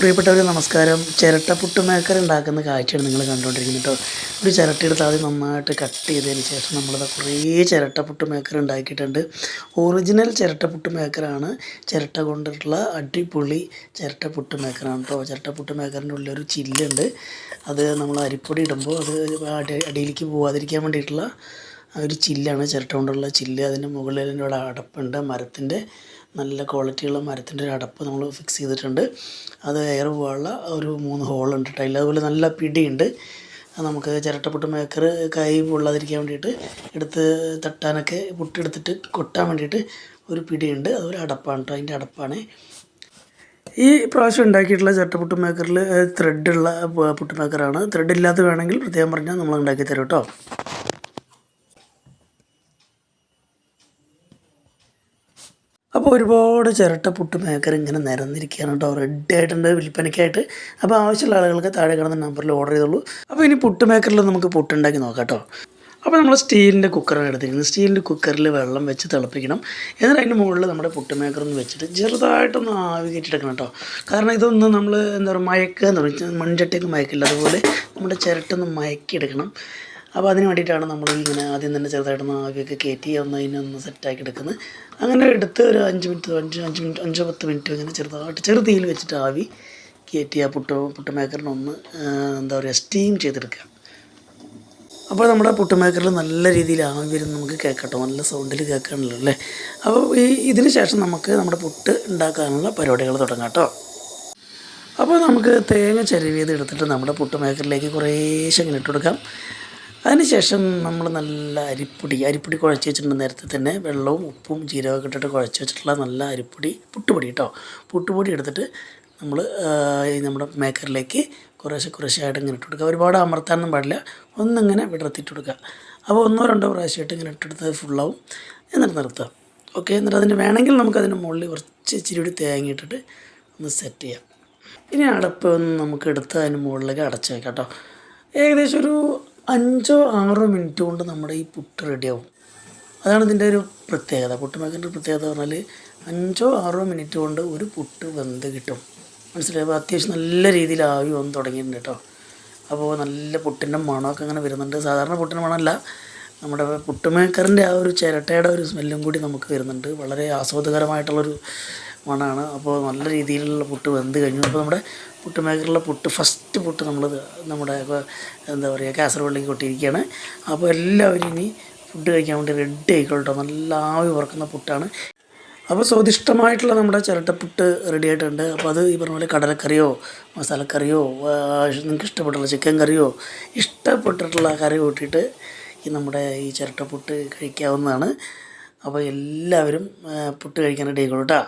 പ്രിയപ്പെട്ടവരെ നമസ്കാരം. ചിരട്ടപ്പുട്ട് മേക്കർ ഉണ്ടാക്കുന്ന കാഴ്ചയാണ് നിങ്ങൾ കണ്ടുകൊണ്ടിരിക്കുന്നത് കേട്ടോ. ഒരു ചിരട്ട എടുത്ത് ആദ്യം നന്നായിട്ട് കട്ട് ചെയ്തതിന് ശേഷം നമ്മളത് കുറേ ചിരട്ടപ്പുട്ട് മേക്കർ ഉണ്ടാക്കിയിട്ടുണ്ട്. ഒറിജിനൽ ചിരട്ടപ്പുട്ട് മേക്കറാണ് ചിരട്ട കൊണ്ടിട്ടുള്ള അടിപൊളി ചിരട്ടപ്പുട്ട് മേക്കറാണ് കേട്ടോ. ചിരട്ടപ്പുട്ട് മേക്കറിന്റെ ഉള്ളിൽ ഒരു ചില്ലുണ്ട്. അത് നമ്മൾ അരിപ്പൊടി ഇടുമ്പോൾ അത് അടി അടിയിലേക്ക് പോകാതിരിക്കാൻ വേണ്ടിയിട്ടുള്ള ഒരു ചില്ലാണ് ചിരട്ട കൊണ്ടുള്ള ചില്ല്. അതിന്റെ മുകളിൽ അതിന്റെ അടപ്പുണ്ട് മരത്തിന്റെ നല്ല ക്വാളിറ്റിയുള്ള മരത്തിന്റെ ഒരു അടപ്പ് നമ്മൾ ഫിക്സ് ചെയ്തിട്ടുണ്ട്. അത് എയർ പോകാനുള്ള ഒരു മൂന്ന് ഹോളുണ്ട് ടൈൽ അതുപോലെ നല്ല പിടിയുണ്ട്. നമുക്ക് ചിരട്ടപ്പുട്ട് മേക്കർ കൈ പൊള്ളാതിരിക്കാൻ വേണ്ടിയിട്ട് എടുത്ത് തട്ടാനൊക്കെ പുട്ടെടുത്തിട്ട് കൊട്ടാൻ വേണ്ടിയിട്ട് ഒരു പിടിയുണ്ട്. അതൊരു അടപ്പാണ് കേട്ടോ അതിന്റെ അടപ്പാണ്. ഈ പ്രാവശ്യം ഉണ്ടാക്കിയിട്ടുള്ള ചട്ടപ്പുട്ട് മേക്കറിൽ ത്രെഡുള്ള പുട്ട് മേക്കറാണ് ത്രെഡ് ഇല്ലാത്ത വേണമെങ്കിൽ പ്രത്യേകം പറഞ്ഞാൽ നമ്മൾ ഉണ്ടാക്കി തരും കേട്ടോ അപ്പോൾ ഒരുപാട് ചിരട്ട പുട്ട് മേക്കർ ഇങ്ങനെ നിരന്നിരിക്കുകയാണ് കേട്ടോ. റെഡി ആയിട്ടുണ്ട് വിൽപ്പനയ്ക്കായിട്ട്. അപ്പോൾ ആവശ്യമുള്ള ആളുകൾക്ക് താഴെ കിടന്ന നമ്പറിൽ ഓർഡർ ചെയ്തോളൂ. അപ്പോൾ ഇനി പുട്ട് മേക്കറിൽ നമുക്ക് പുട്ടുണ്ടാക്കി നോക്കാം കേട്ടോ. അപ്പോൾ നമ്മൾ സ്റ്റീലിന്റെ കുക്കറാണ് എടുത്തിരിക്കുന്നത്. സ്റ്റീലിന്റെ കുക്കറിൽ വെള്ളം വെച്ച് തിളപ്പിക്കണം. എന്നിട്ട് അതിന്റെ മുകളിൽ നമ്മുടെ പുട്ട് മേക്കർ ഒന്ന് വെച്ചിട്ട് ചെറുതായിട്ടൊന്ന് ആവി കയറ്റിയെടുക്കണം കേട്ടോ. കാരണം ഇതൊന്ന് നമ്മൾ എന്താ പറയുക മയക്കുക എന്ന് പറഞ്ഞാൽ മൺചട്ടിയൊക്കെ മയക്കില്ല. അതുപോലെ നമ്മുടെ ചിരട്ടൊന്ന് മയക്കിയെടുക്കണം. അപ്പോൾ അതിന് വേണ്ടിയിട്ടാണ് നമ്മൾ ഇങ്ങനെ ആദ്യം തന്നെ ചെറുതായിട്ടൊന്ന് ആവിയൊക്കെ കയറ്റി ഒന്ന് അതിനൊന്ന് സെറ്റാക്കി എടുക്കുന്നത്. അങ്ങനെ എടുത്ത് ഒരു അഞ്ച് മിനിറ്റ് അഞ്ച് അഞ്ച് മിനിറ്റ് അഞ്ചോ പത്ത് മിനിറ്റ് ഇങ്ങനെ ചെറുതായിട്ട് ചെറു തീയിൽ വെച്ചിട്ട് ആവി കയറ്റി ആ പുട്ട് പുട്ട് മേക്കറിനൊന്ന് എന്താ പറയുക സ്റ്റീം ചെയ്തെടുക്കുക. അപ്പോൾ നമ്മുടെ പുട്ടുമേക്കറിൽ നല്ല രീതിയിൽ ആവി വരുന്ന നമുക്ക് കേൾക്കട്ടോ നല്ല സൗണ്ടിൽ കേൾക്കാണല്ലോ അല്ലേ? അപ്പോൾ ഈ ഇതിന് ശേഷം നമുക്ക് നമ്മുടെ പുട്ട് ഉണ്ടാക്കാനുള്ള പരിപാടികൾ തുടങ്ങാം കേട്ടോ. അപ്പോൾ നമുക്ക് തേങ്ങ ചെരുവിയത് എടുത്തിട്ട് നമ്മുടെ പുട്ടുമേക്കറിലേക്ക് കുറേശ്ശെ ഇങ്ങനെ ഇട്ട് കൊടുക്കാം. അതിനുശേഷം നമ്മൾ നല്ല അരിപ്പൊടി അരിപ്പൊടി കുഴച്ച് വെച്ചിട്ടുണ്ട് നേരത്തെ തന്നെ. വെള്ളവും ഉപ്പും ജീരകമൊക്കെ ഇട്ടിട്ട് കുഴച്ച് വെച്ചിട്ടുള്ള നല്ല അരിപ്പൊടി പുട്ടുപൊടി കേട്ടോ പുട്ടുപൊടി എടുത്തിട്ട് നമ്മൾ നമ്മുടെ മേക്കറിലേക്ക് കുറേശ്ശെ കുറേശ്ശെ ആയിട്ട് ഇങ്ങനെ ഇട്ട് കൊടുക്കുക. ഒരുപാട് അമർത്താനൊന്നും പാടില്ല. ഒന്നിങ്ങനെ വിടർത്തിയിട്ട് കൊടുക്കുക. അപ്പോൾ ഒന്നോ രണ്ടോ പ്രാവശ്യമായിട്ട് ഇങ്ങനെ ഇട്ടെടുത്ത് ഫുള്ളാവും. എന്നിട്ട് നിർത്തുക. ഓക്കെ? എന്നിട്ട് അതിന് വേണമെങ്കിൽ നമുക്കതിന് മുകളിൽ കുറച്ച് ഇച്ചിരി കൂടി തേങ്ങ ഇട്ടിട്ട് ഒന്ന് സെറ്റ് ചെയ്യാം. ഇനി അടപ്പ് നമുക്ക് എടുത്ത് അതിന് മുകളിലേക്ക് അടച്ച് വെക്കാം കേട്ടോ ഏകദേശം ഒരു അഞ്ചോ ആറോ മിനിറ്റ് കൊണ്ട് നമ്മുടെ ഈ പുട്ട് റെഡിയാവും. അതാണ് ഇതിന്റെ ഒരു പ്രത്യേകത. പുട്ട് മേക്കറിന്റെ പ്രത്യേകത പറഞ്ഞാൽ അഞ്ചോ ആറോ മിനിറ്റ് കൊണ്ട് ഒരു പുട്ട് വെന്ത് കിട്ടും. മനസ്സിലായി? അപ്പോൾ അത്യാവശ്യം നല്ല രീതിയിൽ ആവി വന്ന് തുടങ്ങിയിട്ടുണ്ട് കേട്ടോ. അപ്പോൾ നല്ല പുട്ടിന്റെ മണമൊക്കെ അങ്ങനെ വരുന്നുണ്ട്. സാധാരണ പുട്ടിന്റെ മണമല്ല. നമ്മുടെ പുട്ടുമേക്കറിന്റെ ആ ഒരു ചിരട്ടയുടെ ഒരു സ്മെല്ലും കൂടി നമുക്ക് വരുന്നുണ്ട്. വളരെ ആസ്വാദകരമായിട്ടുള്ളൊരു മണമാണ് അപ്പോൾ നല്ല രീതിയിലുള്ള പുട്ട് വെന്ത് കഴിഞ്ഞു. അപ്പോൾ നമ്മുടെ പുട്ട് മേക്കറിലെ പുട്ട് ഫസ്റ്റ് പുട്ട് നമ്മൾ നമ്മുടെ എന്താ പറയുക കാസർഗോഡിലേക്ക് കൊട്ടിയിരിക്കുകയാണ്. അപ്പോൾ എല്ലാവരും ഇനി ഫുഡ് കഴിക്കാൻ വേണ്ടി റെഡി ആയിക്കോട്ടോ നല്ല ആവി പറക്കുന്ന പുട്ടാണ്. അപ്പോൾ സ്വാദിഷ്ടമായിട്ടുള്ള നമ്മുടെ ചിരട്ടപ്പുട്ട് റെഡി ആയിട്ടുണ്ട്. അപ്പോൾ അത് ഈ പറഞ്ഞ പോലെ കടലക്കറിയോ മസാലക്കറിയോ നിങ്ങൾക്ക് ഇഷ്ടപ്പെട്ടുള്ള ചിക്കൻ കറിയോ ഇഷ്ടപ്പെട്ടിട്ടുള്ള കറി കൂട്ടിയിട്ട് ഈ നമ്മുടെ ഈ ചിരട്ടപ്പുട്ട് കഴിക്കാവുന്നതാണ്. അപ്പോൾ എല്ലാവരും പുട്ട് കഴിക്കാൻ റെഡി ആയിക്കോളൂ കേട്ടോ